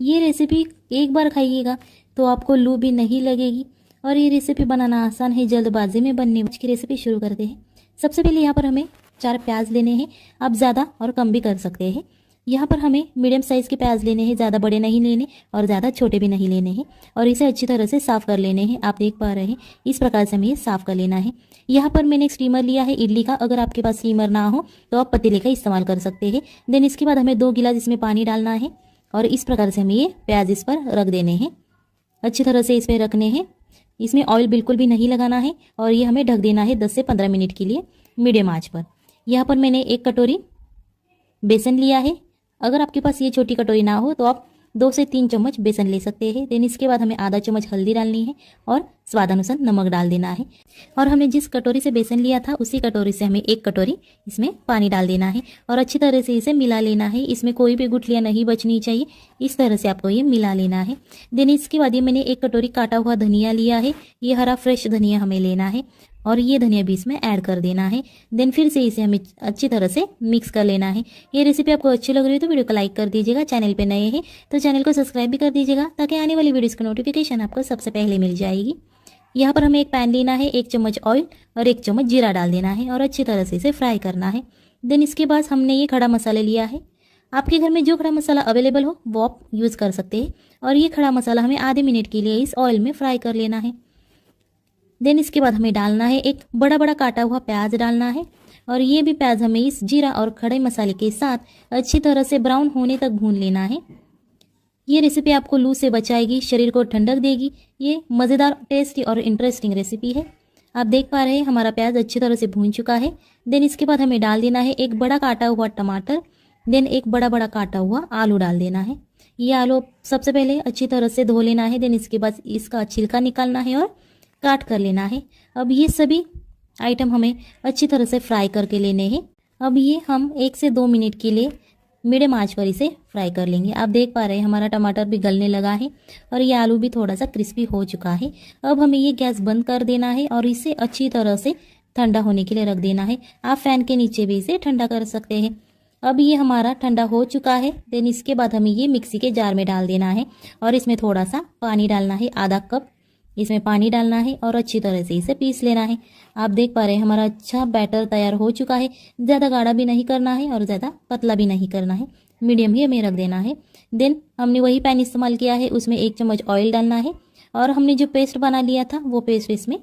ये रेसिपी एक बार खाइएगा तो आपको लू भी नहीं लगेगी। और ये रेसिपी बनाना आसान है, जल्दबाजी में बनने आज की रेसिपी शुरू करते हैं। सबसे पहले यहाँ पर हमें चार प्याज लेने हैं। आप ज़्यादा और कम भी कर सकते हैं। यहाँ पर हमें मीडियम साइज़ के प्याज लेने हैं, ज़्यादा बड़े नहीं लेने और ज़्यादा छोटे भी नहीं लेने हैं। और इसे अच्छी तरह से साफ़ कर लेने हैं। आप देख पा रहे हैं, इस प्रकार से हमें साफ़ कर लेना है। यहाँ पर मैंने एक स्टीमर लिया है, इडली का। अगर आपके पास स्टीमर ना हो तो आप पतीले का इस्तेमाल कर सकते हैं। देन इसके बाद हमें दो गिलास इसमें पानी डालना है। और इस प्रकार से हमें ये प्याज इस पर रख देने हैं। अच्छी तरह से इसमें रखने हैं। इसमें ऑयल बिल्कुल भी नहीं लगाना है और ये हमें ढक देना है दस से पंद्रह मिनट के लिए मीडियम आँच पर। यहाँ पर मैंने एक कटोरी बेसन लिया है। अगर आपके पास ये छोटी कटोरी ना हो तो आप दो से तीन चम्मच बेसन ले सकते हैं। देन इसके बाद हमें आधा चम्मच हल्दी डालनी है और स्वादानुसार नमक डाल देना है। और हमने जिस कटोरी से बेसन लिया था, उसी कटोरी से हमें एक कटोरी इसमें पानी डाल देना है और अच्छी तरह से इसे मिला लेना है। इसमें कोई भी गुठलियाँ नहीं बचनी चाहिए। इस तरह से आपको ये मिला लेना है। देन इसके बाद ये मैंने एक कटोरी काटा हुआ धनिया लिया है। ये हरा फ्रेश धनिया हमें लेना है। और ये धनिया भी इसमें ऐड कर देना है। देन फिर से इसे हमें अच्छी तरह से मिक्स कर लेना है। ये रेसिपी आपको अच्छी लग रही है तो वीडियो को लाइक कर दीजिएगा। चैनल पर नए हैं तो चैनल को सब्सक्राइब भी कर दीजिएगा ताकि आने वाली वीडियोज़ की नोटिफिकेशन आपको सबसे पहले मिल जाएगी। यहाँ पर हमें एक पैन लेना है, एक चम्मच ऑयल और एक चम्मच जीरा डाल देना है और अच्छी तरह से इसे फ्राई करना है। देन इसके बाद हमने ये खड़ा मसाला लिया है। आपके घर में जो खड़ा मसाला अवेलेबल हो, वो आप यूज़ कर सकते हैं। और ये खड़ा मसाला हमें आधे मिनट के लिए इस ऑयल में फ्राई कर लेना है। देन इसके बाद हमें डालना है एक बड़ा बड़ा काटा हुआ प्याज डालना है और ये भी प्याज हमें इस जीरा और खड़े मसाले के साथ अच्छी तरह से ब्राउन होने तक भून लेना है। ये रेसिपी आपको लू से बचाएगी, शरीर को ठंडक देगी। ये मज़ेदार टेस्टी और इंटरेस्टिंग रेसिपी है। आप देख पा रहे हैं, हमारा प्याज अच्छी तरह से भून चुका है। देन इसके बाद हमें डाल देना है एक बड़ा काटा हुआ टमाटर। देन एक बड़ा बड़ा काटा हुआ आलू डाल देना है। ये आलू सबसे पहले अच्छी तरह से धो लेना है। देन इसके बाद इसका छिलका निकालना है और काट कर लेना है। अब ये सभी आइटम हमें अच्छी तरह से फ्राई करके लेने हैं। अब ये हम एक से दो मिनट के लिए मीडियम आँच पर इसे फ्राई कर लेंगे। आप देख पा रहे हैं, हमारा टमाटर भी गलने लगा है और ये आलू भी थोड़ा सा क्रिस्पी हो चुका है। अब हमें ये गैस बंद कर देना है और इसे अच्छी तरह से ठंडा होने के लिए रख देना है। आप फ़ैन के नीचे भी इसे ठंडा कर सकते हैं। अब ये हमारा ठंडा हो चुका है। देन इसके बाद हमें ये मिक्सी के जार में डाल देना है और इसमें थोड़ा सा पानी डालना है, आधा कप इसमें पानी डालना है और अच्छी तरह से इसे पीस लेना है। आप देख पा रहे हैं, हमारा अच्छा बैटर तैयार हो चुका है। ज़्यादा गाढ़ा भी नहीं करना है और ज़्यादा पतला भी नहीं करना है। मीडियम ही हमें रख देना है। देन, हमने वही पैन इस्तेमाल किया है, उसमें एक चम्मच ऑयल डालना है और हमने जो पेस्ट बना लिया था, वो पेस्ट इसमें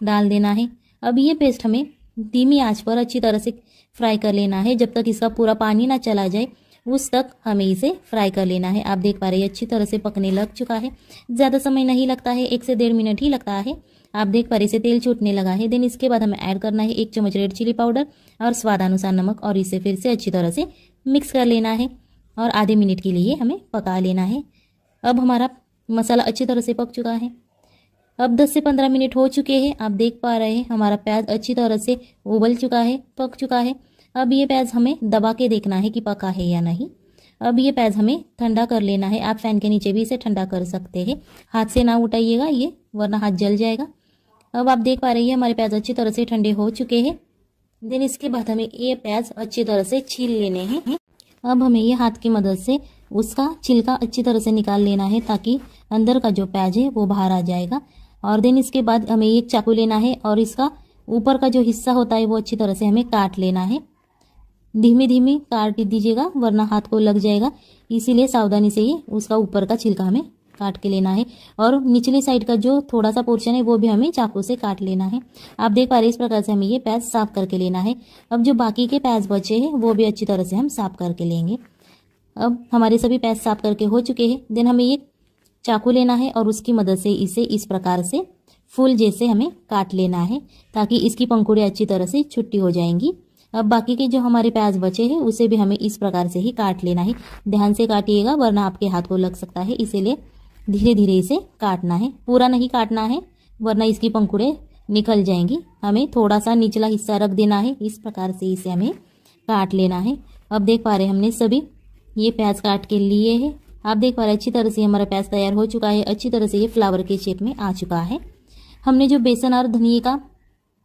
डाल देना है। अब ये पेस्ट हमें धीमी आँच पर अच्छी तरह से फ्राई कर लेना है, जब तक इसका पूरा पानी ना चला जाए। उस तक हमें इसे फ्राई कर लेना है। आप देख पा रहे हैं अच्छी तरह से पकने लग चुका है। ज़्यादा समय नहीं लगता है, एक से डेढ़ मिनट ही लगता है। आप देख पा रहे इसे तेल छूटने लगा है। देन इसके बाद हमें ऐड करना है एक चम्मच रेड चिली पाउडर और स्वादानुसार नमक और इसे फिर से अच्छी तरह से मिक्स कर लेना है और आधे मिनट के लिए हमें पका लेना है। अब हमारा मसाला अच्छी तरह से पक चुका है। अब 10 से 15 मिनट हो चुके हैं। आप देख पा रहे हैं, हमारा प्याज अच्छी तरह से उबल चुका है, पक चुका है। अब ये प्याज हमें दबा के देखना है कि पका है या नहीं। अब ये प्याज हमें ठंडा कर लेना है। आप फ़ैन के नीचे भी इसे ठंडा कर सकते हैं। हाथ से ना उठाइएगा ये, वरना हाथ जल जाएगा। अब आप देख पा रहे हैं हमारे प्याज अच्छी तरह से ठंडे हो चुके हैं। देन इसके बाद हमें ये प्याज अच्छी तरह से छील लेने हैं। अब हमें ये हाथ की मदद से उसका छिलका अच्छी तरह से निकाल लेना है ताकि अंदर का जो प्याज है वो बाहर आ जाएगा। और देन इसके बाद हमें एक चाकू लेना है और इसका ऊपर का जो हिस्सा होता है वो अच्छी तरह से हमें काट लेना है। धीमे धीमे काट दीजिएगा, वरना हाथ को लग जाएगा। इसीलिए सावधानी से ही उसका ऊपर का छिलका हमें काट के लेना है। और निचले साइड का जो थोड़ा सा पोर्शन है, वो भी हमें चाकू से काट लेना है। आप देख पा रहे हैं, इस प्रकार से हमें ये पैच साफ़ करके लेना है। अब जो बाकी के पैच बचे हैं, वो भी अच्छी तरह से हम साफ़ करके लेंगे। अब हमारे सभी पैच साफ़ करके हो चुके हैं। देन हमें ये चाकू लेना है और उसकी मदद से इसे इस प्रकार से फूल जैसे हमें काट लेना है, ताकि इसकी पंखुड़ियाँ अच्छी तरह से छुट्टी हो जाएँगी। अब बाकी के जो हमारे प्याज बचे हैं, उसे भी हमें इस प्रकार से ही काट लेना है। ध्यान से काटिएगा, वरना आपके हाथ को लग सकता है। इसीलिए धीरे धीरे इसे काटना है। पूरा नहीं काटना है, वरना इसकी पंखुड़े निकल जाएँगी। हमें थोड़ा सा निचला हिस्सा रख देना है। इस प्रकार से इसे हमें काट लेना है। अब देख पा रहे हमने सभी, ये प्याज काट के लिए है। आप देख पा रहे अच्छी तरह से हमारा प्याज तैयार हो चुका है। अच्छी तरह से ये फ्लावर के शेप में आ चुका है। हमने जो बेसन और धनिए का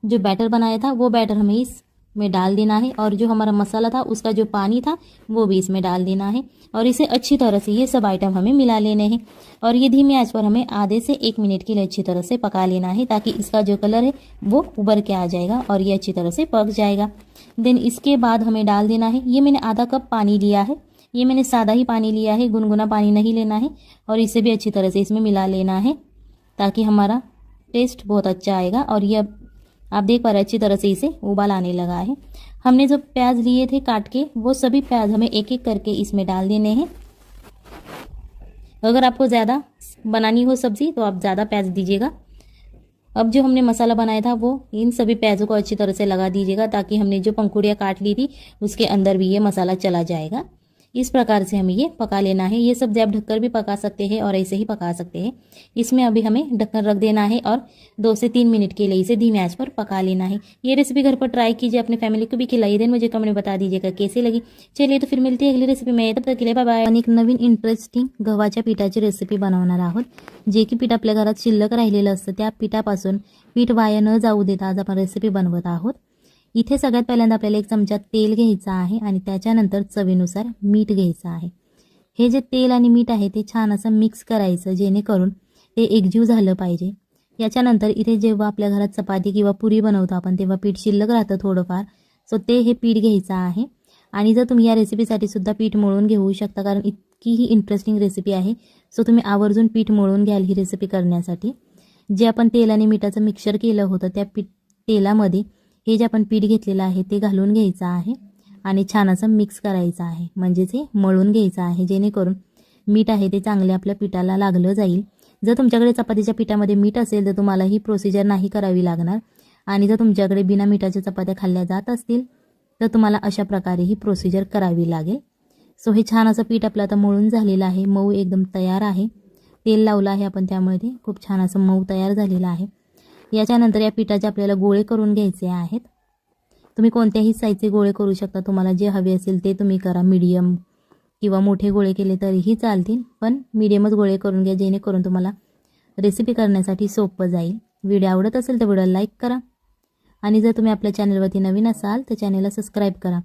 जो बैटर बनाया था, वो बैटर हमें इस में डाल देना है और जो हमारा मसाला था, उसका जो पानी था, वो भी इसमें डाल देना है। और इसे अच्छी तरह से, ये सब आइटम हमें मिला लेने हैं। और ये धीमी आँच पर हमें आधे से एक मिनट के लिए अच्छी तरह से पका लेना है, ताकि इसका जो कलर है, वो उबर के आ जाएगा और ये अच्छी तरह से पक जाएगा। देन इसके बाद हमें डाल देना है, ये मैंने आधा कप पानी लिया है। ये मैंने सादा ही पानी लिया है, गुनगुना पानी नहीं लेना है। और इसे भी अच्छी तरह से इसमें मिला लेना है, ताकि हमारा टेस्ट बहुत अच्छा आएगा। और ये अब आप देख पा रहे अच्छी तरह से इसे उबाल आने लगा है। हमने जो प्याज लिए थे काट के, वो सभी प्याज हमें एक एक करके इसमें डाल देने हैं। अगर आपको ज़्यादा बनानी हो सब्ज़ी तो आप ज़्यादा प्याज दीजिएगा। अब जो हमने मसाला बनाया था, वो इन सभी प्याज़ों को अच्छी तरह से लगा दीजिएगा, ताकि हमने जो पंखुड़ियाँ काट ली थी, उसके अंदर भी ये मसाला चला जाएगा। इस प्रकार से हमें ये पका लेना है। ये सब्ज़ी आप ढककर भी पका सकते हैं और ऐसे ही पका सकते हैं। इसमें अभी हमें ढक्कन रख देना है और दो से तीन मिनट के लिए इसे धीमे आँच पर पका लेना है। ये रेसिपी घर पर ट्राई कीजिए, अपने फैमिली को भी खिलाइए देन मुझे कमेंट बता दीजिएगा कैसे लगी। चलिए तो फिर मिलती है अगली रेसिपी में। तब तक के लिए बाय एक नवीन इंटरेस्टिंग गव्हाच्या पिठाची रेसिपी बनवणार आहोत, जे की पीठ आपल्या घरात शिल्लक राहिलेलं असतं. त्या पिठापासून पीठ वाया न जाऊ देता आज आपण रेसिपी बनवत आहोत. इथे सगळ्यात पहिल्यांदा आपल्याला एक चमचा तेल घ्यायचं आहे आणि त्याच्यानंतर चवीनुसार मीठ घ्यायचं आहे. हे जे तेल आणि मीठ आहे ते छान असं मिक्स करायचं जेणेकरून ते एकजीव झालं पाहिजे. याच्यानंतर इथे जेव्हा आपल्या घरात चपाती किंवा पुरी बनवतो आपण तेव्हा पीठ शिल्लक राहतं थोडंफार. सो ते हे पीठ घ्यायचं आहे. आणि जर तुम्ही या रेसिपीसाठी सुद्धा पीठ मळून घेऊ शकता कारण इतकी ही इंटरेस्टिंग रेसिपी आहे. सो तुम्ही आवर्जून पीठ मळून घ्याल ही रेसिपी करण्यासाठी. जे आपण तेल आणि मिठाचं मिक्सर केलं होतं त्या पीठ तेलामध्ये हे जे आपण पीठ घेतलेलं आहे ते घालून घ्यायचं आहे आणि छान असं मिक्स करायचं आहे. म्हणजेच हे मळून घ्यायचं आहे. जेणेकरून मीठ आहे ते चांगले आपल्या पिठाला लागलं जाईल. जर तुमच्याकडे चपातीच्या पिठामध्ये मीठ असेल तर तुम्हाला ही प्रोसिजर नाही करावी लागणार. आणि जर तुमच्याकडे बिना मिठाच्या चपात्या खाल्ल्या जात असतील तर तुम्हाला अशा प्रकारे ही प्रोसिजर करावी लागेल. सो हे छान असं पीठ आपलं आता मळून झालेलं आहे. मऊ एकदम तयार आहे. तेल लावलं आहे आपण त्यामध्ये. खूप छान असं मऊ तयार झालेलं आहे. याच्यानंतर या पिठाचे आपल्याला गोळे करून घ्यायचे आहेत. तुम्ही कोणत्याही साईजचे गोळे करू शकता. तुम्हाला जे हवे असेल ते तुम्ही करा. मीडियम किंवा मोठे गोळे केले तरीही चालतील. पण मीडियमच गोळे करून घ्या. जेणेकरून तुम्हाला रेसिपी करण्यासाठी सोपं जाईल. व्हिडिओ आवडत असेल तर व्हिडिओला लाईक करा. आणि जर तुम्ही आपल्या चॅनलवरती नवीन असाल तर चॅनलला सबस्क्राईब करा.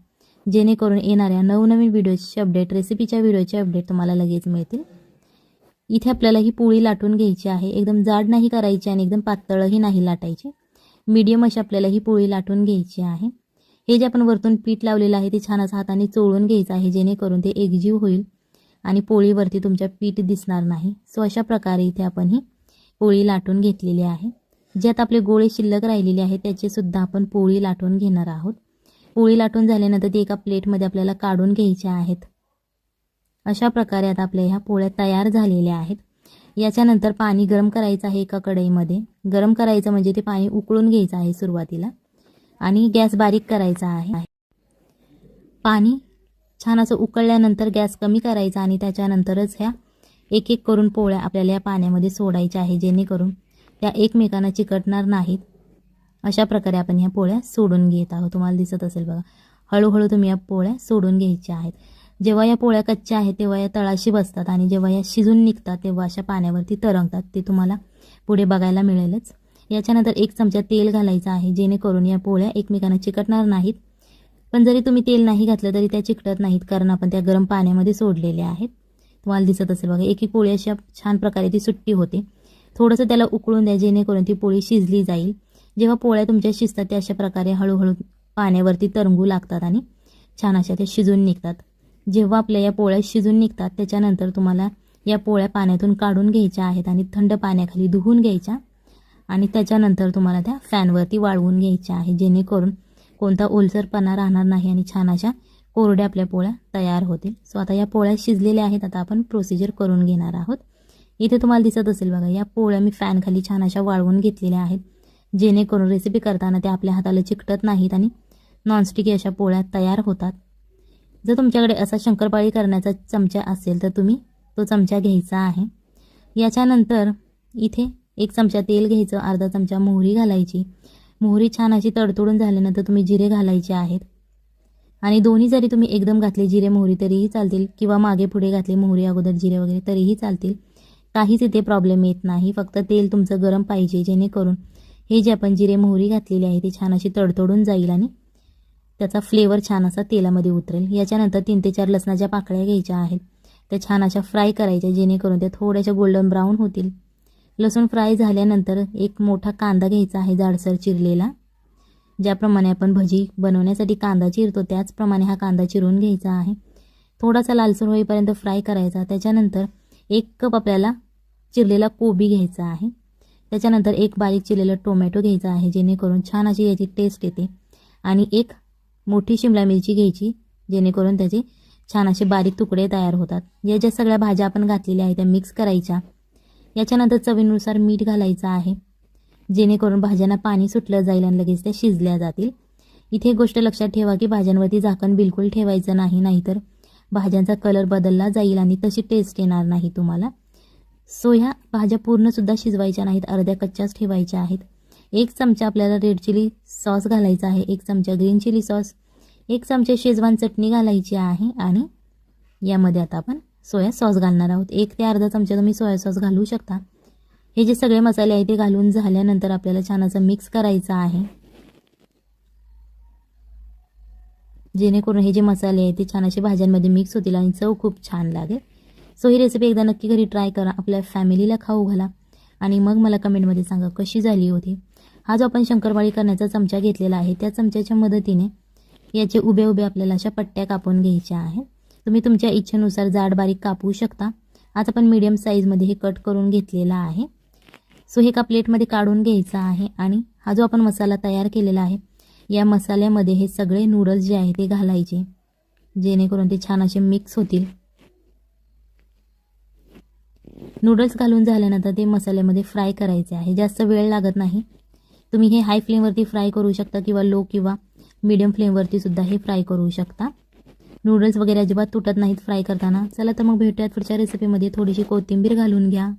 जेणेकरून येणाऱ्या नवनवीन व्हिडिओचे अपडेट रेसिपीच्या व्हिडिओचे अपडेट तुम्हाला लगेच मिळतील. इथे आपल्याला ही पोळी लाटून घ्यायची आहे. एकदम जाड नाही करायची आणि एकदम पातळही नाही लाटायची. मीडियम अशी आपल्याला ही पोळी लाटून घ्यायची आहे. हे जे आपण वरतून पीठ लावलेलं आहे ते छान असं हाताने चोळून घ्यायचं आहे जेणेकरून ते एकजीव होईल आणि पोळीवरती तुमच्या पीठ दिसणार नाही. सो अशा प्रकारे इथे आपण ही पोळी लाटून घेतलेली आहे. ज्यात आपले गोळे शिल्लक राहिलेले आहे त्याचे सुद्धा आपण पोळी लाटून घेणार आहोत. पोळी लाटून झाल्यानंतर ती एका प्लेटमध्ये आपल्याला काढून घ्यायच्या आहेत. अशा प्रकारे आता आपल्या ह्या पोळ्या तयार झालेल्या आहेत. याच्यानंतर पाणी गरम करायचं आहे एका कढईमध्ये. गरम करायचं म्हणजे ते पाणी उकळून घ्यायचं आहे सुरुवातीला. आणि गॅस बारीक करायचा आहे. पाणी छान असं उकळल्यानंतर गॅस कमी करायचा आणि त्याच्यानंतरच ह्या एक एक करून पोळ्या आपल्याला या पाण्यामध्ये सोडायच्या आहे जेणेकरून त्या एकमेकांना चिकटणार नाहीत. अशा प्रकारे आपण ह्या पोळ्या सोडून घेत आहोत. तुम्हाला दिसत असेल बघा हळूहळू तुम्ही या पोळ्या सोडून घ्यायच्या आहेत. जेव्हा या पोळ्या कच्च्या आहेत तेव्हा या तळाशी बसतात आणि जेव्हा या शिजून निघतात तेव्हा अशा पाण्यावरती तरंगतात. ते तुम्हाला पुढे बघायला मिळेलच. याच्यानंतर एक चमचा तेल घालायचं आहे जेणेकरून या पोळ्या एकमेकांना चिकटणार नाहीत. पण जरी तुम्ही तेल नाही घातलं तरी त्या चिकटत नाहीत कारण आपण त्या गरम पाण्यामध्ये सोडलेल्या आहेत. तुम्हाला दिसत असेल बघा एक एक पोळी अशा छान प्रकारे ती सुट्टी होते. थोडंसं त्याला उकळून द्या जेणेकरून ती पोळी शिजली जाईल. जेव्हा पोळ्या तुमच्या शिजतात त्या अशा प्रकारे हळूहळू पाण्यावरती तरंगू लागतात आणि छान अशा त्या शिजून निघतात. जेव्हा आपल्या या पोळ्या शिजून निघतात त्याच्यानंतर तुम्हाला या पोळ्या पाण्यातून काढून घ्यायच्या आहेत आणि थंड पाण्याखाली धुवून घ्यायच्या आणि त्याच्यानंतर तुम्हाला त्या फॅनवरती वाळवून घ्यायच्या आहे जेणेकरून कोणता ओलसरपणा राहणार नाही आणि छान अशा कोरड्या आपल्या पोळ्या तयार होतील. सो आता या पोळ्या शिजलेल्या आहेत आता आपण प्रोसिजर करून घेणार आहोत. इथे तुम्हाला दिसत असेल बघा या पोळ्या मी फॅनखाली छान अशा वाळवून घेतलेल्या आहेत जेणेकरून रेसिपी करताना त्या आपल्या हाताला चिकटत नाहीत आणि नॉनस्टिकी अशा पोळ्या तयार होतात. जर तुमच्याकडे असा शंकरपाळी करण्याचा चमचा असेल तर तुम्ही तो चमचा घ्यायचा आहे. याच्यानंतर इथे एक चमचा तेल घ्यायचं अर्धा चमचा मोहरी घालायची. मोहरी छान अशी तडतोडून झाल्यानंतर तुम्ही जिरे घालायचे आहेत. आणि दोन्ही जरी तुम्ही एकदम घातले जिरे मोहरी तरीही चालतील किंवा मागे पुढे घातले मोहरी अगोदर जिरे वगैरे तरीही चालतील. काहीच इथे प्रॉब्लेम येत नाही. फक्त तेल तुमचं गरम पाहिजे जेणेकरून हे जे आपण जिरे मोहरी घातलेली आहे ती छान अशी तडतोडून जाईल आणि त्याचा फ्लेवर छान असा तेलामध्ये उतरेल. याच्यानंतर तीन ते चार लसणाच्या पाकळ्या घ्यायच्या आहेत. त्या छान अशा फ्राय करायच्या जेणेकरून त्या थोड्याशा गोल्डन ब्राऊन होतील. लसूण फ्राय झाल्यानंतर एक मोठा कांदा घ्यायचा आहे जाडसर चिरलेला. ज्याप्रमाणे आपण भजी बनवण्यासाठी कांदा चिरतो त्याचप्रमाणे हा कांदा चिरून घ्यायचा आहे. थोडासा लालसर होईपर्यंत फ्राय करायचा. त्याच्यानंतर एक कप आपल्याला चिरलेला कोबी घ्यायचा आहे. त्याच्यानंतर एक बारीक चिरलेला टोमॅटो घ्यायचा आहे जेणेकरून छान अशी याची टेस्ट येते. आणि एक मोठी शिमला मिरची घ्यायची जेणेकरून त्याचे छान असे बारीक तुकडे तयार होतात. या ज्या सगळ्या भाज्या आपण घातलेल्या आहेत त्या मिक्स करायच्या. याच्यानंतर चवीनुसार मीठ घालायचं आहे. जेणेकरून भाज्यांना पाणी सुटलं जाईल आणि लगेच त्या शिजल्या जातील. इथे गोष्ट लक्षात ठेवा की भाज्यांवरती झाकण बिलकुल ठेवायचं नाही नाहीतर भाज्यांचा कलर बदलला जाईल आणि तशी टेस्ट येणार नाही तुम्हाला. सो ह्या भाज्या पूर्णसुद्धा शिजवायच्या नाहीत अर्ध्या कच्च्याच ठेवायच्या आहेत. एक चमचा आपल्याला रेड चिली सॉस घालायचा आहे एक चमचा ग्रीन चिली सॉस एक चमचा शेजवान चटणी घालायची आहे आणि यामध्ये आता आपण सोया सॉस घालणार आहोत. एक ते अर्धा चमचा तुम्ही सोया सॉस घालू शकता. हे जे सगळे मसाले आहे ते घालून झाल्यानंतर आपल्याला छान असं मिक्स करायचं आहे. जेणेकरून हे जे मसाले आहेत ते छान असे भाज्यांमध्ये मिक्स होतील आणि चव खूप छान लागेल. सो ही रेसिपी एकदा नक्की घरी ट्राय करा. आपल्या फॅमिलीला खाऊ घाला. आणि मग मला कमेंटमध्ये सांगा कशी झाली होती. हा जो आपण शंकरपाळी करण्याचा चमचा घेतलेला आहे. त्या चमच्याच्या मदतीने याचे उभे उभे आपल्याला अशा पट्ट्या कापून घ्यायच्या आहेत. तुम्ही तुमच्या इच्छेनुसार जाड बारीक कापू शकता. आज आपण मीडियम साईजमध्ये हे कट करून घेतलेला आहे. सो हे एका प्लेटमध्ये काढून घ्यायचा आहे आणि हा जो आपण मसाला तयार केलेला आहे या मसाल्यामध्ये हे सगळे नूडल्स जे आहे ते घालायचे जेणेकरून ते छान असे मिक्स होतील. नूडल्स घालून झाल्यानंतर ते मसाल्यामध्ये फ्राय करायचे आहे. जास्त वेळ लागत नाही. तुम्ही हे फ्लेम फ्लेमवरती फ्राय करू शकता किंवा लो किंवा मीडियम फ्लेमवरती सुद्धा हे करू शकता. नूडल्स वगैरह अजिबात तुटत नाहीत फ्राई करताना. चला तर मग भेटूयात पुढच्या रेसिपीमध्ये थोडीशी कोथिंबीर घालून घ्या.